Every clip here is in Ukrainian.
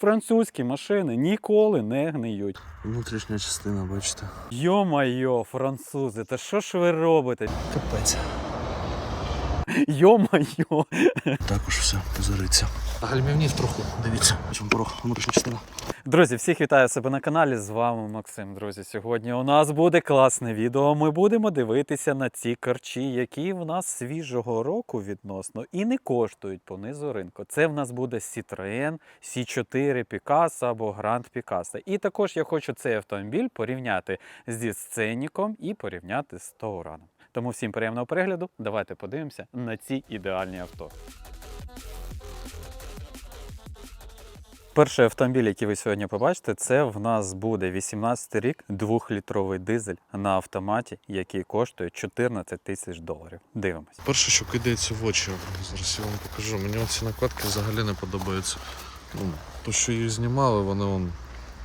Французькі машини ніколи не гниють. Внутрішня частина, бачите. Йо-майо, французи, та що ж ви робите? Капець. Йо-майо. Також все позориться. Гальмівні трохи, дивіться. Чому порог, внутрішня частина. Друзі, всіх вітаю себе на каналі. З вами Максим. Друзі, сьогодні у нас буде класне відео. Ми будемо дивитися на ці корчі, які в нас свіжого року відносно і не коштують по низу ринку. Це в нас буде Citroën C4 Picasso або Grand Picasso. І також я хочу цей автомобіль порівняти зі сценіком і порівняти з Таураном. Тому всім приємного перегляду. Давайте подивимося на ці ідеальні авто. Перший автомобіль, який ви сьогодні побачите, це в нас буде 18 рік, 2-літровий дизель на автоматі, який коштує 14 тисяч доларів. Дивимось. Перше, що кидається в очі, зараз я вам покажу. Мені ці накладки взагалі не подобаються. Ну, то, що її знімали, вони вон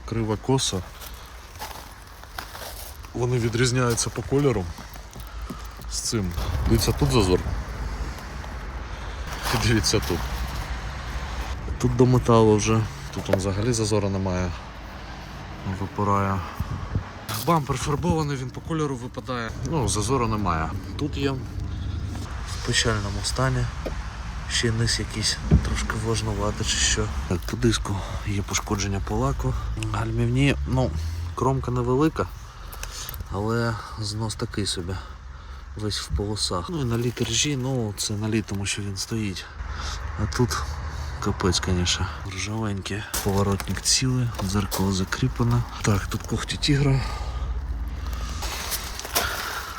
крива коса. Вони відрізняються по кольору з цим. Дивіться, тут зазор. Дивіться тут. Тут до металу вже. Тут он взагалі зазору немає. Випирає. Бампер фарбований, він по кольору випадає. Ну, зазору немає. Тут є в печальному стані. Ще низ якийсь трошки влажнувати чи що. Так, по диску є пошкодження по лаку. Гальмівні, ну, кромка невелика, але знос такий собі. Весь в полосах. Ну і на літер ну це на літ, тому що він стоїть. А тут капець, звісно. Ржавенький. Поворотник цілий, дзеркало закріплене. Так, тут когті тігра.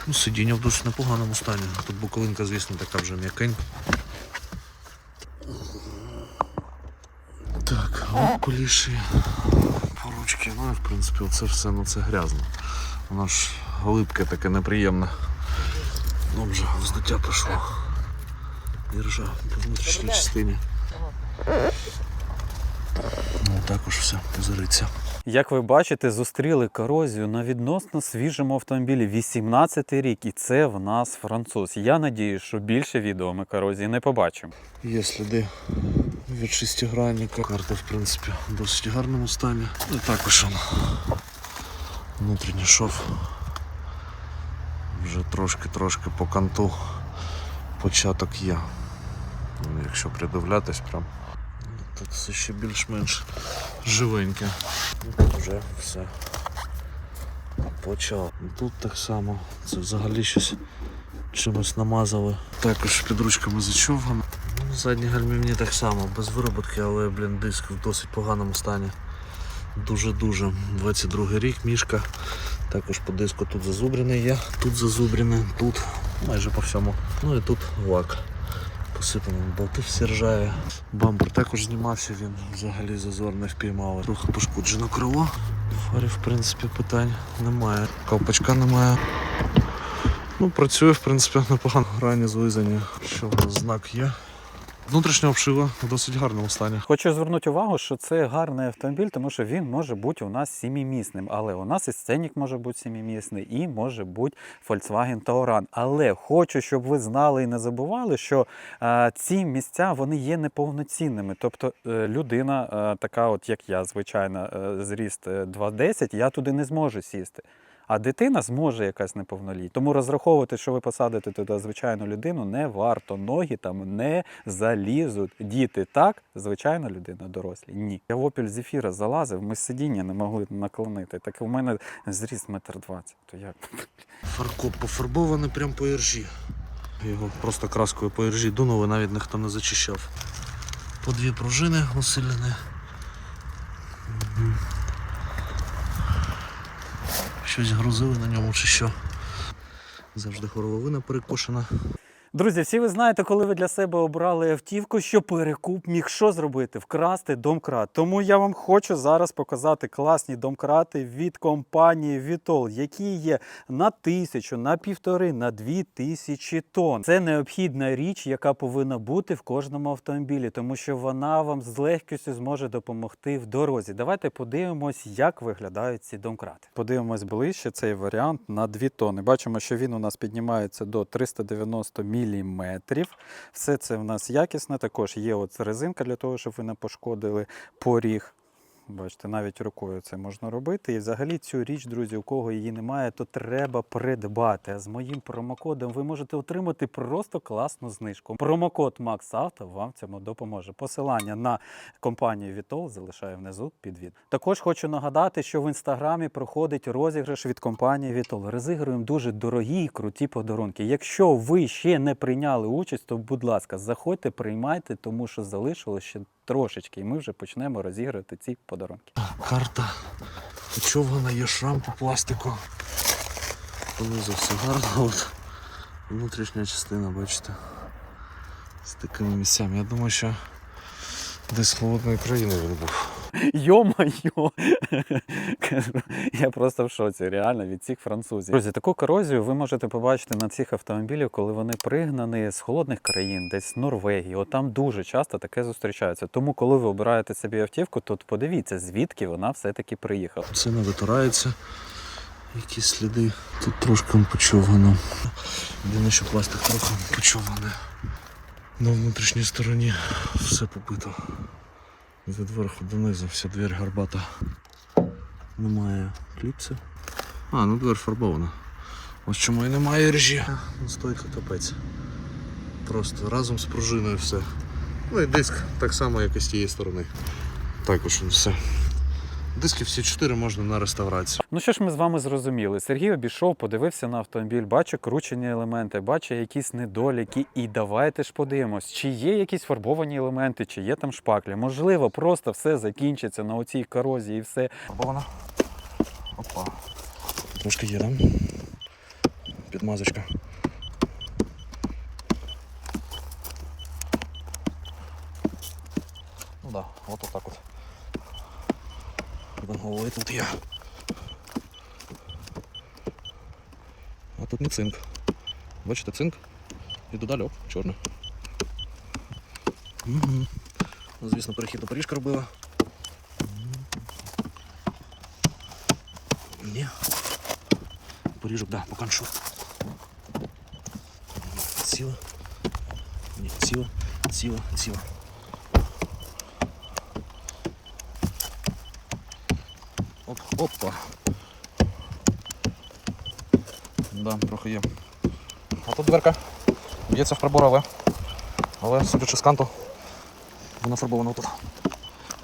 Ну, сидіння в досить непоганому стані. Тут боковинка, звісно, така вже м'якенька. Так, от куліші, поручки, ну і в принципі це все ну, це грязно. Воно ж глибке таке неприємне. Ну вже вздуття пішло. І ржа по внутрішній частині. Ну також все позориться. Як ви бачите, зустріли корозію на відносно свіжому автомобілі 18 рік, і це в нас француз. Я надію, що більше відео ми корозії не побачимо. Є сліди від шестигранника. Карта, в принципі, в досить гарному стані. Ну, І також он, внутрішній шов. Вже трошки-трошки по канту початок є. Ну, Якщо придивлятись, прям тут все ще більш-менш живеньке. Ну, Тут вже все почав. Тут так само. Це взагалі щось чимось намазали. Також під ручками зачовгано. Ну, задні гальмівні так само, без вироботки, але блін, диск в досить поганому стані. Дуже-дуже. 22 рік, мішка. Також по диску тут зазубрений є, тут зазубрений, тут майже по всьому. Ну і тут лак. Посипаний болти всі ржаві. Бампер також знімався, він взагалі зазор не впіймав. Трохи пошкоджено крило. Фарі, в принципі, питань немає. Ковпачка немає. Ну, працює, в принципі, непогано. Грані злизані, що знак є. Внутрішня обшива в досить гарному стані. Хочу звернути увагу, що це гарний автомобіль, тому що він може бути у нас сімімісним. Але у нас і сценік може бути сімімісний, і може бути Volkswagen Tauran. Але хочу, щоб ви знали і не забували, що е, ці місця вони є неповноцінними. Тобто е, людина, е, така, от як я, звичайно, зріст е, 2,10, я туди не зможу сісти. А дитина зможе якась неповнолітня. Тому розраховувати, що ви посадите туди звичайну людину, не варто. Ноги там не залізуть. Діти так, звичайна людина, дорослі. Ні. Я в Opel Zafira залазив, ми сидіння не могли наклонити. Так у мене зріст метр двадцять. То як? Фаркоп пофарбований прям по іржі. Його просто краскою по іржі дунули, навіть ніхто не зачищав. По дві пружини усилені. Щось грузили на ньому чи що. Завжди горловина перекошена. Друзі, всі ви знаєте, коли ви для себе обрали автівку, що перекуп міг що зробити? Вкрасти домкрат. Тому я вам хочу зараз показати класні домкрати від компанії Vitol, які є на тисячу, на півтори, на дві тисячі тонн. Це необхідна річ, яка повинна бути в кожному автомобілі, тому що вона вам з легкістю зможе допомогти в дорозі. Давайте подивимось, як виглядають ці домкрати. Подивимось ближче цей варіант на 2 тонни. Бачимо, що він у нас піднімається до 390 мм. Все це в нас якісне. Також є от резинка для того, щоб ви не пошкодили поріг. Бачите, навіть рукою це можна робити. І взагалі цю річ, друзі, у кого її немає, то треба придбати. А з моїм промокодом ви можете отримати просто класну знижку. Промокод MaxAuto вам цьому допоможе. Посилання на компанію Vitol залишаю внизу під відео. Також хочу нагадати, що в інстаграмі проходить розіграш від компанії Vitol. Розігруємо дуже дорогі і круті подарунки. Якщо ви ще не прийняли участь, то будь ласка, заходьте, приймайте, тому що залишилось ще трошечки, і ми вже почнемо розігрувати ці подарунки. Карта. Чого вона є шрам по пластику. Понизу все гарно. От. Внутрішня частина, бачите. З такими місцями. Я думаю, що десь холодної країни він був. Йо-майо! Я просто в шоці, реально від цих французів. Друзі, таку корозію ви можете побачити на цих автомобілях, коли вони пригнані з холодних країн, десь з Норвегії. От там дуже часто таке зустрічається. Тому, коли ви обираєте собі автівку, то подивіться, звідки вона все-таки приїхала. Це не витирається. Якісь сліди. Тут трошки почовгано. Єдине, що пластик трохи почовганий. На внутрішній стороні все побито. Від верху донизу вся двір гарбата. Немає кліпсів. А, ну двір фарбована. Ось чому і немає ржі. Ну, Стойка капець. Просто разом з пружиною все. Ну і диск так само, як і з тієї сторони. Також він все. Диски всі чотири можна на реставрацію. Ну що ж ми з вами зрозуміли? Сергій обійшов, подивився на автомобіль, бачить кручені елементи, бачить якісь недоліки. І давайте ж подивимось, чи є якісь фарбовані елементи, чи є там шпаклі. Можливо, просто все закінчиться на оцій корозії і все. Фарбована. Опа. Трошки є, да? Підмазочка. Ну да, от отак от. Голови тут є. А тут не цинк. Бачите, цинк? І додалі, оп, чорне. Угу. Ну, звісно, перехід до Паріжка робила. Ні. Поріжок, да, по каншу. Ціла. Ні, ціла, ціла, ціла. Опа. Да, трохи є. А тут дверка. Б'ється в прибор, але. Але судячи з канту, вона фарбована отут.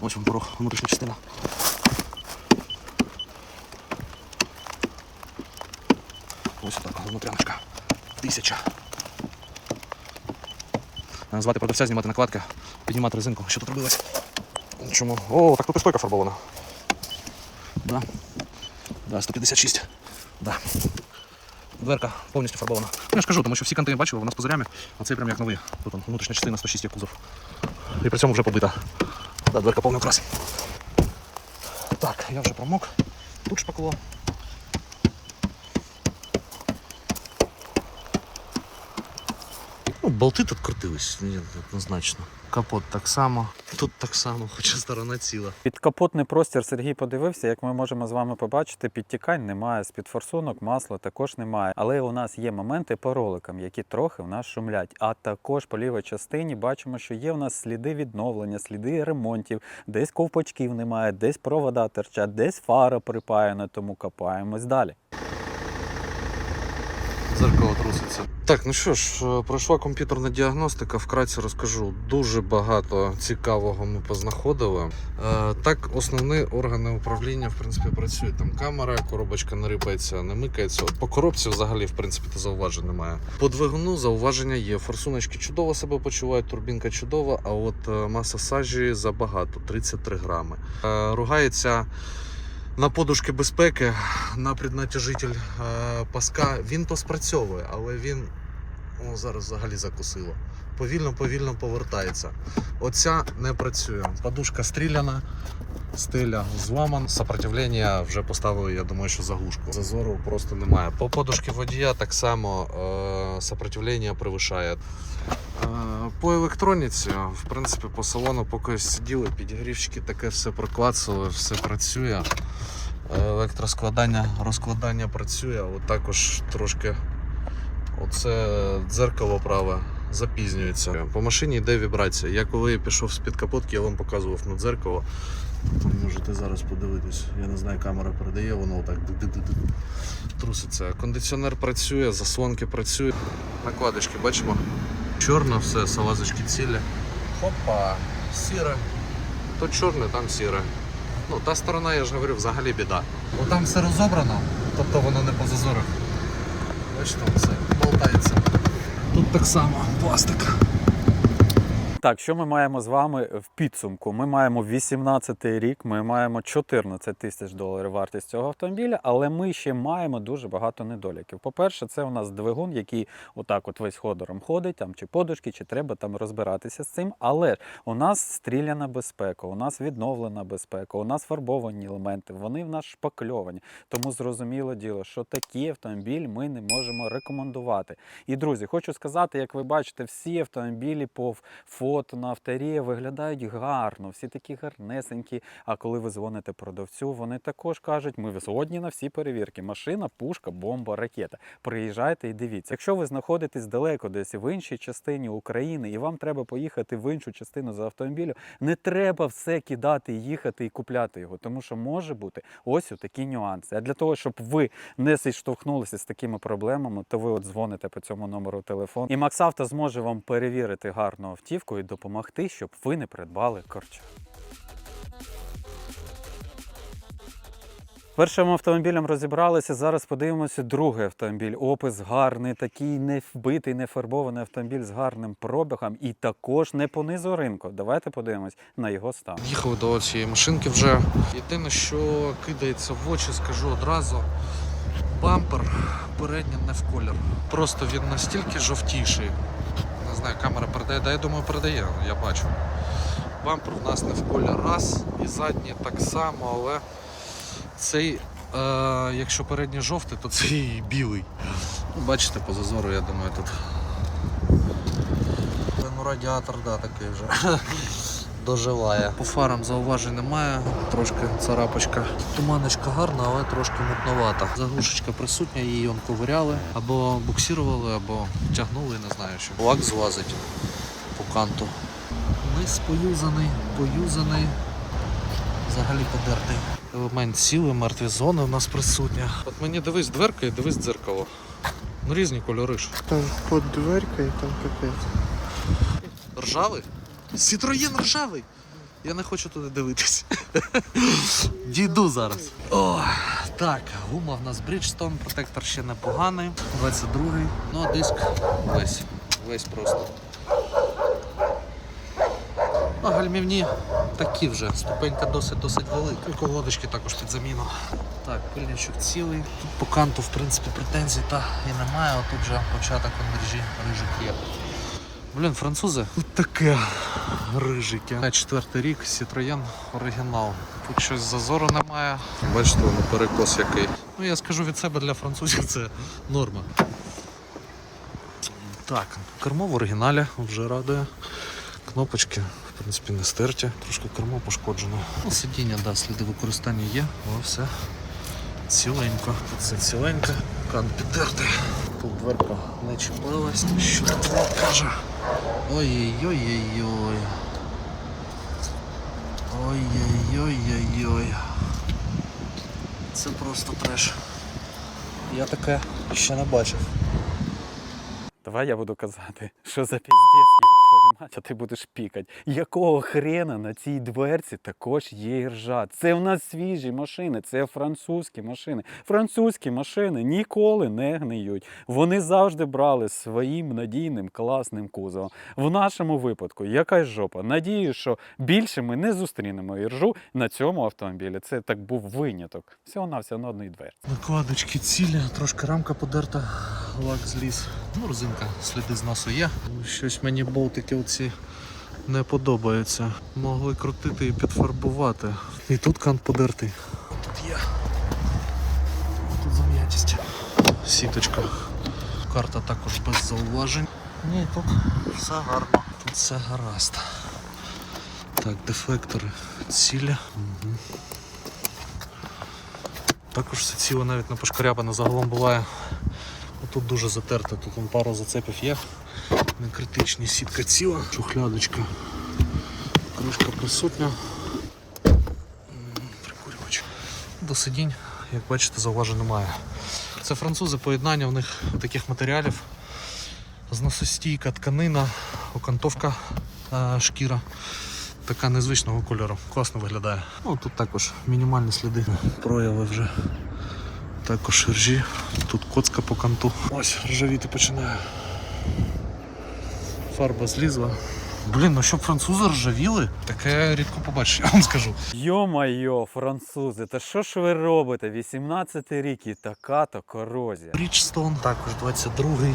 Ось він порог, внутрішня частина. Ось так, внутряночка. Тисяча. Звати продавця, знімати накладки, піднімати резинку. Що тут робилось? Чому? О, так тут і стойка фарбована. Да. Да, 156. Да. Дверка повністю фарбована. Ну, я ж кажу, тому що всі канти я бачив, вона з позорями, а цей прям як новий. Тут он, внутрішня частина 106 є кузов. І при цьому вже побита. Да, дверка повна окрас. Так, я вже промок. Тут шпакло. Ну, болти тут крутились, ні, однозначно. Капот так само, тут так само, хоча сторона ціла. Підкапотний простір Сергій подивився, як ми можемо з вами побачити, підтікань немає, з-під форсунок масла також немає. Але у нас є моменти по роликам, які трохи в нас шумлять. А також по лівій частині бачимо, що є в нас сліди відновлення, сліди ремонтів, десь ковпачків немає, десь провода терчать, десь фара припаяна, тому копаємось далі. Зеркало труситься. Так, ну що ж, е, пройшла комп'ютерна діагностика. Вкратце розкажу. Дуже багато цікавого ми познаходили. Е, так, основні органи управління в принципі працюють. Там камера, коробочка не рипається, не микається. По коробці взагалі в принципі то зауважень немає. По двигуну зауваження є. Форсуночки чудово себе почувають, турбінка чудова, а от е, маса сажі забагато 33 грами. Е, ругається. На подушки безпеки, на преднатяжитель е, паска він то спрацьовує, але він о, зараз взагалі закусило. Повільно, повільно повертається. Оця не працює. Подушка стріляна, стеля зламана. Сопротивлення вже поставили, я думаю, що заглушку. Зазору просто немає. По подушці водія так само е, сопротивлення перевищає. Е, По електроніці, в принципі, по салону поки сиділи, підігрівчики таке все проклацали, все працює. Е, Електроскладання, розкладання працює, от також трошки оце дзеркало праве запізнюється. По машині йде вібрація. Я коли пішов з-під капотки, я вам показував на дзеркало. Можете зараз подивитись. Я не знаю, камера передає, воно так труситься. Кондиціонер працює, заслонки працюють. Накладочки бачимо. Чорне все, салазочки цілі. Хопа, сіре. То чорне, там сіре. Ну, та сторона, я ж говорю, взагалі біда. Бо там все розобрано, тобто воно не по зазорах. Бачите, все болтається. Тут так само пластик. Так, що ми маємо з вами в підсумку? Ми маємо 18-й рік, ми маємо 14 тисяч доларів вартість цього автомобіля, але ми ще маємо дуже багато недоліків. По-перше, це у нас двигун, який отак от весь ходором ходить, там чи подушки, чи треба там розбиратися з цим. Але у нас стріляна безпека, у нас відновлена безпека, у нас фарбовані елементи, вони в нас шпакльовані. Тому зрозуміло діло, що такий автомобіль ми не можемо рекомендувати. І друзі, хочу сказати, як ви бачите, всі автомобілі по фото на авторі виглядають гарно, всі такі гарнесенькі. А коли ви дзвоните продавцю, вони також кажуть, ми згодні на всі перевірки. Машина, пушка, бомба, ракета. Приїжджайте і дивіться. Якщо ви знаходитесь далеко десь в іншій частині України і вам треба поїхати в іншу частину за автомобілем, не треба все кидати, їхати і купляти його, тому що може бути ось такі нюанси. А для того, щоб ви не зіштовхнулися з такими проблемами, то ви от дзвоните по цьому номеру телефону. І Максавто зможе вам перевірити гарну автівку і допомогти, щоб ви не придбали корча. Першим автомобілем розібралися. Зараз подивимося другий автомобіль. Опис гарний, такий не вбитий, не фарбований автомобіль з гарним пробігом і також не по низу ринку. Давайте подивимось на його стан. Їхав до цієї машинки вже. Єдине, що кидається в очі, скажу одразу. Бампер передній не в колір. Просто він настільки жовтіший. Знаю, камера передає, да я думаю, передає, я бачу. Бампер в нас не в колір раз, і задній так само, але цей, е, якщо передній жовтий, то цей білий. Бачите, по зазору, я думаю, тут. Ну, радіатор, да, такий вже. Доживає. По фарам зауважень немає, трошки царапочка. Туманочка гарна, але трошки мутновата. Заглушечка присутня, її он ковиряли, або буксирували, або тягнули, не знаю що. Лак злазить по канту. Низ поюзаний, поюзаний, взагалі подертий. Елемент сіли, мертві зони у нас присутня. От мені дивись дверка і дивись дзеркало. Ну різні кольори ж. Там под дверкой, там капець. Ржавий? Сітроєн ржавий. Я не хочу туди дивитись. Дійду зараз. О, так, гума в нас Bridgestone, протектор ще непоганий. 22-й. Ну а диск весь. Весь просто. Ну, гальмівні такі вже. Ступенька досить досить велика. Колодочки також під заміну. Так, пильничок цілий. Тут по канту, в принципі, претензій та і немає. Отут вже початок мережі рижик є. Блін, французи. Тут таке рижики. На четвертий рік Citroën оригінал. Тут щось зазору немає. Бачите, воно перекос який. Ну я скажу від себе для французів це норма. Так, кермо в оригіналі вже радує. Кнопочки, в принципі, не стерті, трошки кермо пошкоджено. Ну, сидіння, да, сліди використання є, але все ціленько. Тут все ціленько, кан підтертий. Тут дверка не чіпилась. Що тут каже? Ой-ой-ой-ой-ой. Ой-ой-ой-ой-ой. Це просто треш. Я таке ще не бачив. Давай я буду казати, що за піздець, мать, а ти будеш пікати. Якого хрена на цій дверці також є іржа? Це в нас свіжі машини, це французькі машини. Французькі машини ніколи не гниють. Вони завжди брали своїм надійним класним кузовом. В нашому випадку якась жопа. Надію, що більше ми не зустрінемо іржу на цьому автомобілі. Це так був виняток. Всього на все на одній дверці. Накладочки цілі, трошки рамка подерта, лак зліз. Ну, резинка, сліди зносу є. Щось мені болтики оці не подобаються. Могли крутити і підфарбувати. І тут кант подертий. Тут є. Тут зам'ятість. Сіточка. Карта також без зауважень. Ні, тут все гарно. Тут все гаразд. Так, дефлектори цілі. Угу. Також все ціло навіть не пошкарябано загалом буває. Тут дуже затерто, тут вон пару зацепів є. Не критичні сітка ціла, шухлядочка. Кришка присутня. До сидінь, як бачите, зауважень немає. Це французи, поєднання в них таких матеріалів. Зносостійка тканина, окантовка е, шкіра. Така незвичного кольору. Класно виглядає. Ну, тут також мінімальні сліди. Прояви вже. Також ржі. Тут коцка по канту. Ось, ржавіти починає. Фарба злізла. Блін, ну щоб французи ржавіли, таке рідко побачиш, я вам скажу. Йо-майо, французи, та що ж ви робите? 18 рік і така то корозія. Бріджстон, також 22-й.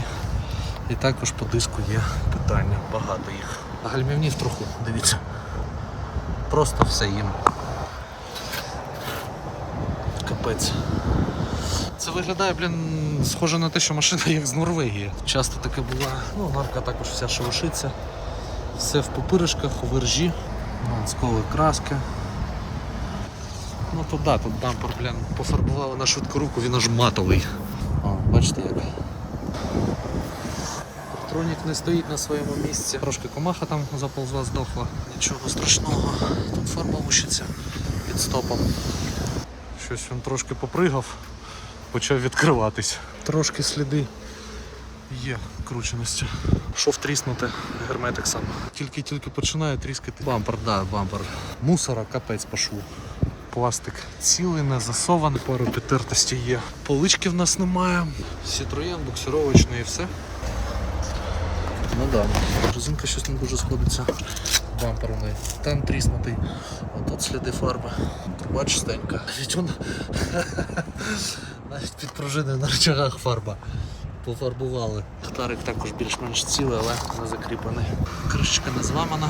І також по диску є питання, багато їх. А гальмівні в дивіться. Просто все їм. Капець. Це виглядає, блін, схоже на те, що машина як з Норвегії. Часто таке буває. Ну, лавка також вся шелушиться. Все в попиришках, у вержі, сколи краски. Ну то да, тут бампер, блін, пофарбували на швидку руку, він аж матовий. О, бачите як. Тронік не стоїть на своєму місці. Трошки комаха там заползла, здохла. Нічого страшного. Тут фарба лущиться під стопом. Щось він трошки попригав, почав відкриватись. Трошки сліди є крученості. Шов тріснути герметик сам. Тільки-тільки починає тріскати. Бампер, да, бампер. Мусора капець по. Пластик цілий, не засований, пару підтертостей є. Полички в нас немає. Citroën, буксировочний і все. Ну да. Резинка щось не дуже сходиться. Бампер у неї. Там тріснутий. А тут сліди фарби. Труба чистенька. Навіть вона навіть під пружиною на рычагах фарба. Пофарбували. Тарик також більш-менш цілий, але не закріплений. Кришечка не зламана.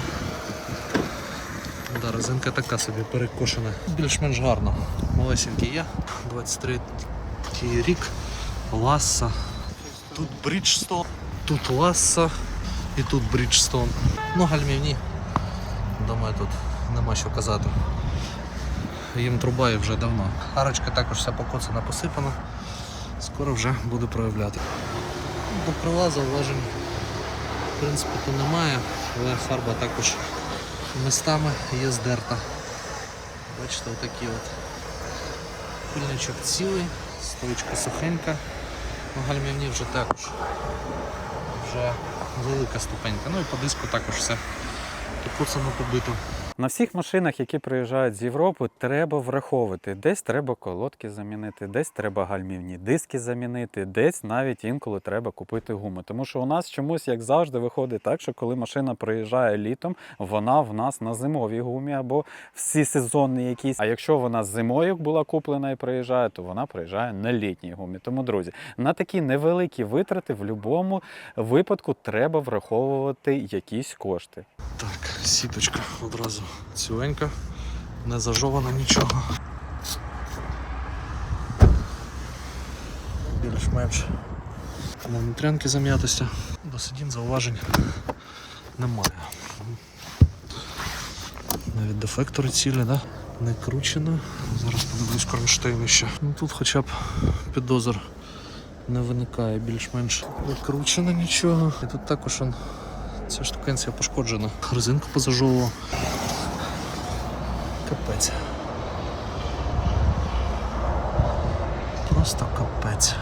Да, резинка така собі перекошена. Більш-менш гарно. Малесенький є. 23 рік. Ласса. Тут Бриджстон, тут Ласса і тут Бриджстон. Ну, гальмівні. Думаю, тут нема що казати. Їм труба і вже давно. Арочка також вся покоцана, посипана. Скоро вже буде проявляти. До крила зауважень в принципі то немає, але фарба також містами є здерта. Бачите, отакі от. Пильничок цілий, стоїчка сухенька. Ну, гальмівні вже також. Вже велика ступенька. Ну і по диску також все покоцано побито. На всіх машинах, які приїжджають з Європи, треба враховувати. Десь треба колодки замінити, десь треба гальмівні диски замінити, десь навіть інколи треба купити гуми. Тому що у нас чомусь, як завжди, виходить так, що коли машина приїжджає літом, вона в нас на зимовій гумі або всі сезонні якісь. А якщо вона зимою була куплена і приїжджає, то вона приїжджає на літній гумі. Тому, друзі, на такі невеликі витрати в будь-якому випадку треба враховувати якісь кошти. Так, сіточка одразу ціленька, не зажована нічого. Більш-менш на внутрянки зам'ятості. До сидін зауважень немає. Навіть дефектори цілі, да? не кручено. Зараз подивлюсь кронштейни ще. Ну, тут хоча б підозр не виникає більш-менш не кручено нічого. І тут також он, ця штукенція пошкоджена. Резинку позажовував. Капець. Просто капець.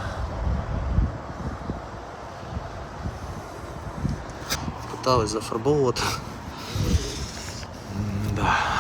Питались зафарбовувати.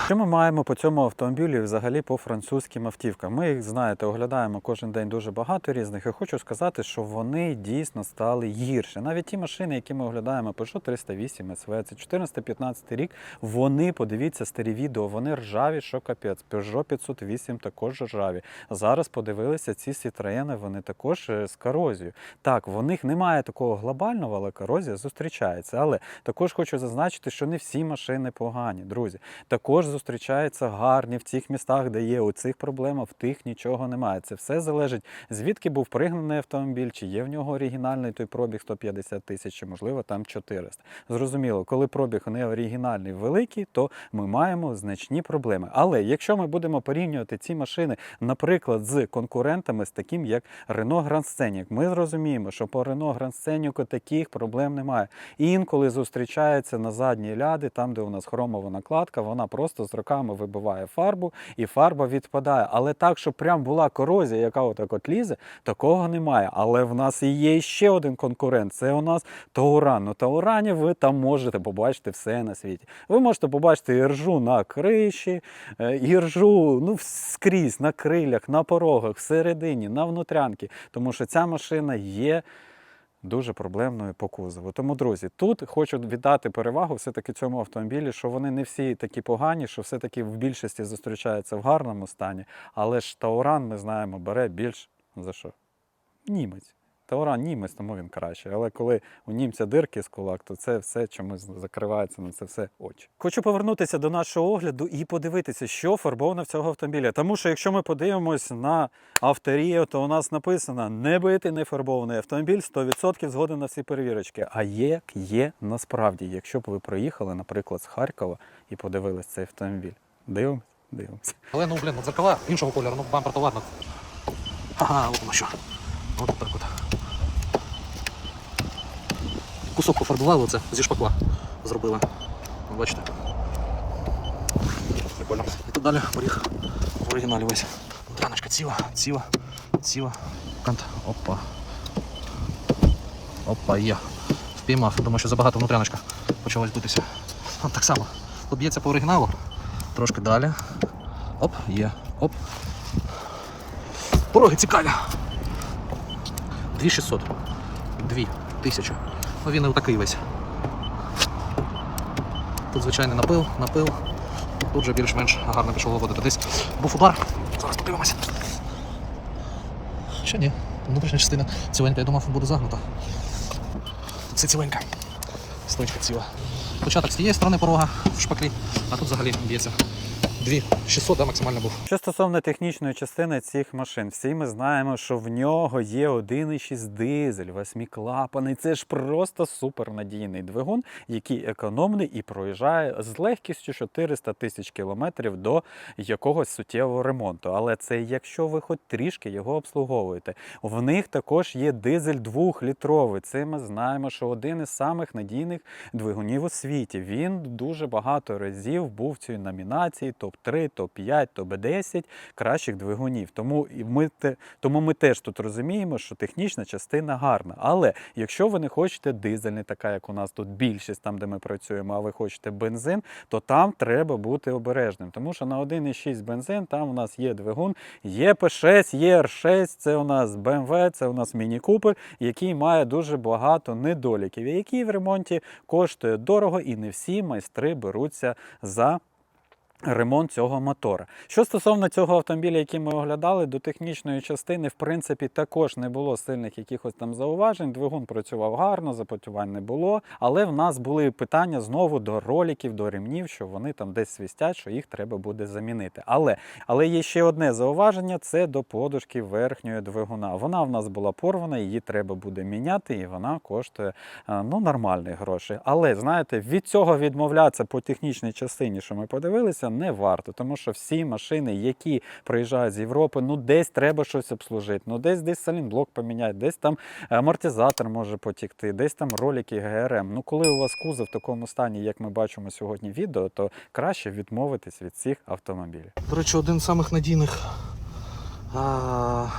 Що ми маємо по цьому автомобілю і взагалі по французьким автівкам? Ми їх знаєте, оглядаємо кожен день дуже багато різних. І хочу сказати, що вони дійсно стали гірше. Навіть ті машини, які ми оглядаємо, Peugeot 308 SV, це 14-15 рік. Вони, подивіться старі відео, вони ржаві, що капець. Peugeot 508 також ржаві. Зараз подивилися ці Citroen, вони також е, з корозією. Так, в них немає такого глобального, але корозія зустрічається. Але також хочу зазначити, що не всі машини погані, друзі. Також зустрічаються гарні в цих містах, де є у цих проблем, в тих нічого немає. Це все залежить, звідки був пригнаний автомобіль, чи є в нього оригінальний той пробіг 150 тисяч, чи можливо там 400. Зрозуміло, коли пробіг не оригінальний великий, то ми маємо значні проблеми. Але якщо ми будемо порівнювати ці машини, наприклад, з конкурентами, з таким як Renault Grand Scenic, ми зрозуміємо, що по Renault Grand Scenic таких проблем немає. Інколи зустрічається на задній ляди, там, де у нас хромова накладка, вона просто просто з роками вибиває фарбу, і фарба відпадає. Але так, щоб прям була корозія, яка отак от лізе, такого немає. Але в нас є ще один конкурент. Це у нас Тауран. Ну, Таурані ви там можете побачити все на світі. Ви можете побачити іржу на криші, е, іржу ну, скрізь, на крилях, на порогах, всередині, на внутрянки. Тому що ця машина є дуже проблемною по кузову. Тому, друзі, тут хочу віддати перевагу все-таки цьому автомобілі, що вони не всі такі погані, що все-таки в більшості зустрічаються в гарному стані. Але ж Тауран, ми знаємо, бере більш за що? Німець. Тауран німець, тому він кращий. Але коли у німця дирки з кулак, то це все чомусь закривається на це все очі. Хочу повернутися до нашого огляду і подивитися, що фарбовано в цього автомобіля. Тому що якщо ми подивимось на авторію, то у нас написано не битий, не фарбований автомобіль 100% згоден на всі перевірочки. А як є насправді, якщо б ви проїхали, наприклад, з Харкова і подивились цей автомобіль. Дивимось, дивимося. Але ну блін, ну дзеркала іншого кольору, ну бампер то ладно. Ага, от воно що. От так от. Кусок пофарбували оце зі шпакла. Зробили. Ну, Бачите. Прикольно. І тут далі поріг в оригіналі весь. Драночка ціла, ціла, ціла. Кант. Опа. Опа, є. Впіймав. Думаю, що забагато внутряночка почалась битися. Вон так само. Тут б'ється по оригіналу. Трошки далі. Оп, є. Оп. Пороги цікаві. 2600. 2000. Він і отакий весь. Тут звичайний напил, напил. Тут же більш-менш гарно пішло виводити. Десь був удар. Зараз подивимося. Ще ні. Внутрішня частина ціленька, я думав, буде загнута. Тут все. Стоечка ціла. Початок з тієї сторони порога в шпаклі, а тут взагалі б'ється. 2600, да, максимально був. Що стосовно технічної частини цих машин, всі ми знаємо, що в нього є 1,6 дизель, восьмиклапаний. Це ж просто супернадійний двигун, який економний і проїжджає з легкістю 400 тисяч кілометрів до якогось суттєвого ремонту. Але це якщо ви хоч трішки його обслуговуєте. В них також є дизель 2-літровий. Це ми знаємо, що один із самих надійних двигунів у світі. Він дуже багато разів був в цій номінації топ-3, топ-5, топ-10 кращих двигунів. Тому ми тому ми теж тут розуміємо, що технічна частина гарна. Але якщо ви не хочете дизельний, така як у нас тут більшість, там де ми працюємо, а ви хочете бензин, то там треба бути обережним. Тому що на 1,6 бензин там у нас є двигун ЄП6, ЄР6, це у нас BMW, це у нас Міні Купер, який має дуже багато недоліків, який в ремонті коштує дорого, і не всі майстри беруться за. Ремонт цього мотора. Що стосовно цього автомобіля, який ми оглядали, до технічної частини, в принципі, також не було сильних якихось там зауважень. Двигун працював гарно, запотівань не було. Але в нас були питання знову до роліків, до ремнів, що вони там десь свистять, що їх треба буде замінити. Але, але є ще одне зауваження: це до подушки верхньої двигуна. Вона в нас була порвана, її треба буде міняти, і вона коштує е, ну, нормальні гроші. Але знаєте, від цього відмовлятися по технічній частині, що ми подивилися, не варто, тому що всі машини, які приїжджають з Європи, ну десь треба щось обслужити, ну десь десь салінблок поміняти, десь там амортизатор може потікти, десь там ролики ГРМ. Ну коли у вас кузов в такому стані, як ми бачимо сьогодні в відео, то краще відмовитись від цих автомобілів. До речі, один з самих надійних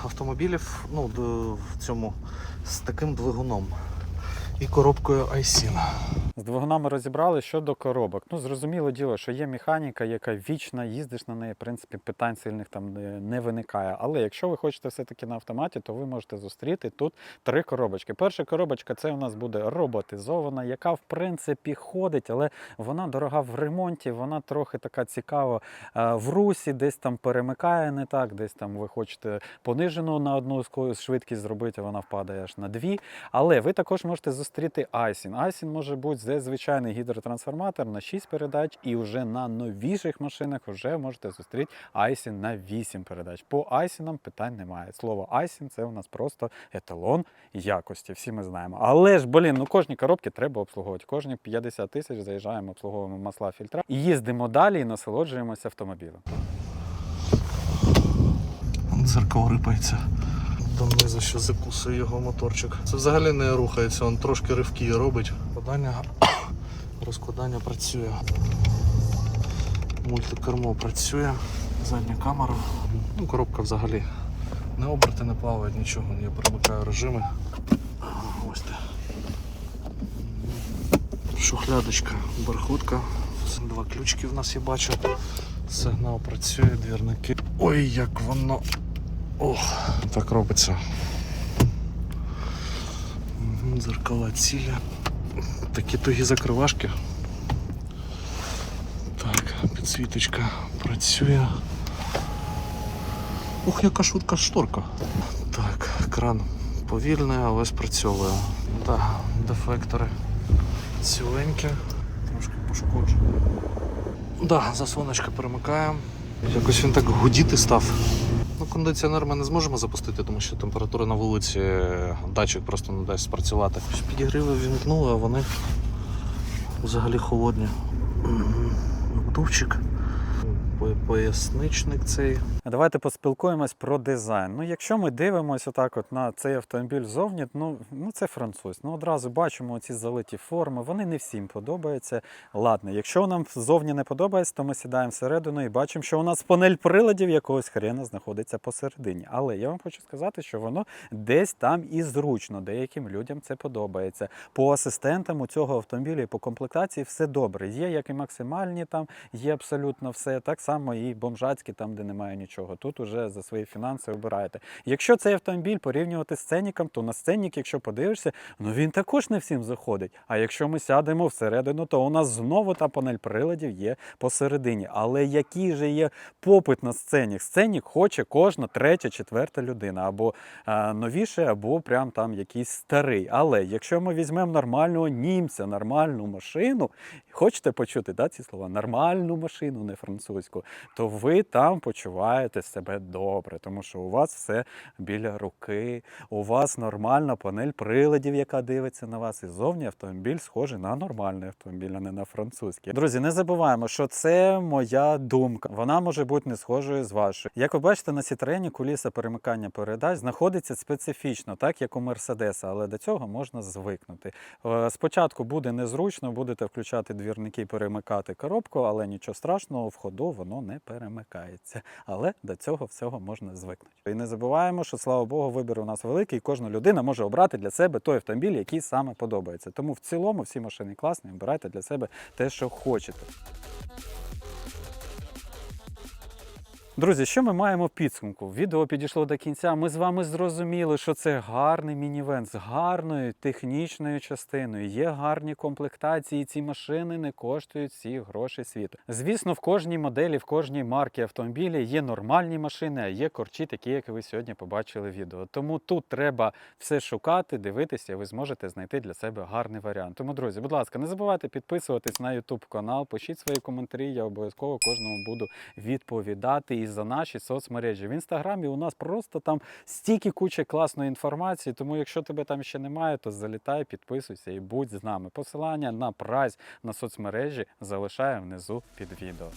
автомобілів ну, в цьому з таким двигуном і коробкою Айсін. З двигунами розібрали щодо коробок. Ну, зрозуміло діло, що є механіка, яка вічна, їздиш на неї, в принципі, питань сильних там не, не виникає. Але якщо ви хочете все-таки на автоматі, то ви можете зустріти тут три коробочки. Перша коробочка це у нас буде роботизована, яка в принципі ходить, але вона дорога в ремонті, вона трохи така цікава е, в русі, десь там перемикає не так, десь там ви хочете понижену на одну швидкість зробити, вона впадає аж на дві. Але ви також можете зустріти Айсін. Айсін може бути звичайний гідротрансформатор на 6 передач, і вже на новіших машинах вже можете зустріти Айсін на 8 передач. По Айсінам питань немає. Слово Айсін це у нас просто еталон якості. Всі ми знаємо. Але ж, блін, ну кожні коробки треба обслуговувати. Кожні 50 тисяч заїжджаємо, обслуговуємо масла фільтра і їздимо далі і насолоджуємося автомобілем. Дзеркало рипається. Донизу ще закусує його моторчик. Це взагалі не рухається, він трошки ривки робить. Розкладання, розкладання працює. Мультикермо працює, задня камера. Ну, коробка взагалі не оберти, не плаває, нічого. Я перемикаю режими. Ось те. Шухлядочка, бархутка. Два ключики в нас я бачу. Сигнал працює, двірники. Ой, як воно. Ох, так робиться. Мгм, Дзеркала цілі. Такі тугі закривашки. Так, підсвіточка працює. Ух, яка швидка шторка. Так, кран повільний, але спрацьовує. Так, дефектори ціленькі, трошки пошкоджені. Да, заслоночка перемикаємо. Якось він так гудіти став. Кондиціонер ми не зможемо запустити, тому що температура на вулиці, датчик просто не дасть спрацювати. Підігріви вімкнули, а вони взагалі холодні. Мгм. Поясничник цей. Давайте поспілкуємось про дизайн. Ну, якщо ми дивимося отак от на цей автомобіль зовні, ну, ну це француз. Ну одразу бачимо ці залиті форми. Вони не всім подобаються. Ладно, якщо нам зовні не подобається, то ми сідаємо всередину і бачимо, що у нас панель приладів якогось хрена знаходиться посередині. Але я вам хочу сказати, що воно десь там і зручно. Деяким людям це подобається. По асистентам у цього автомобіля і по комплектації все добре. Є як і максимальні там, є абсолютно все. Так само і бомжацькі, там, де немає нічого. Тут уже за свої фінанси обираєте. Якщо цей автомобіль порівнювати з сценіком, то на сценік, якщо подивишся, ну він також не всім заходить. А якщо ми сядемо всередину, то у нас знову та панель приладів є посередині. Але який же є попит на сценік? Сценік хоче кожна третя, четверта людина, або а, новіше, або прям там якийсь старий. Але якщо ми візьмемо нормального німця, нормальну машину, хочете почути да, ці слова? Нормальну машину, не французьку, то ви там почуваєте себе добре, тому що у вас все біля руки, у вас нормальна панель приладів, яка дивиться на вас, і зовні автомобіль схожий на нормальний автомобіль, а не на французький. Друзі, не забуваємо, що це моя думка. Вона може бути не схожою з вашою. Як ви бачите, на Citroen куліса перемикання передач знаходиться специфічно, так як у Мерседеса, але до цього можна звикнути. Е, Спочатку буде незручно, будете включати двірники, перемикати коробку, але нічого страшного, в ходу воно не перемикається. Але до цього всього можна звикнути. І не забуваємо, що слава Богу, вибір у нас великий, і кожна людина може обрати для себе той автомобіль, який саме подобається. Тому в цілому всі машини класні, обирайте для себе те, що хочете. Друзі, що ми маємо в підсумку? Відео підійшло до кінця. Ми з вами зрозуміли, що це гарний мінівен з гарною технічною частиною. Є гарні комплектації. Ці машини не коштують всіх грошей світу. Звісно, в кожній моделі, в кожній марці автомобіля є нормальні машини, а є корчі, такі, як ви сьогодні побачили в відео. Тому тут треба все шукати, дивитися, і ви зможете знайти для себе гарний варіант. Тому, друзі, будь ласка, не забувайте підписуватись на YouTube канал, пишіть свої коментарі. Я обов'язково кожному буду відповідати і за наші соцмережі. В інстаграмі у нас просто там стільки куча класної інформації. Тому, якщо тебе там ще немає, то залітай, підписуйся і будь з нами. Посилання на прайс на соцмережі залишаю внизу під відео.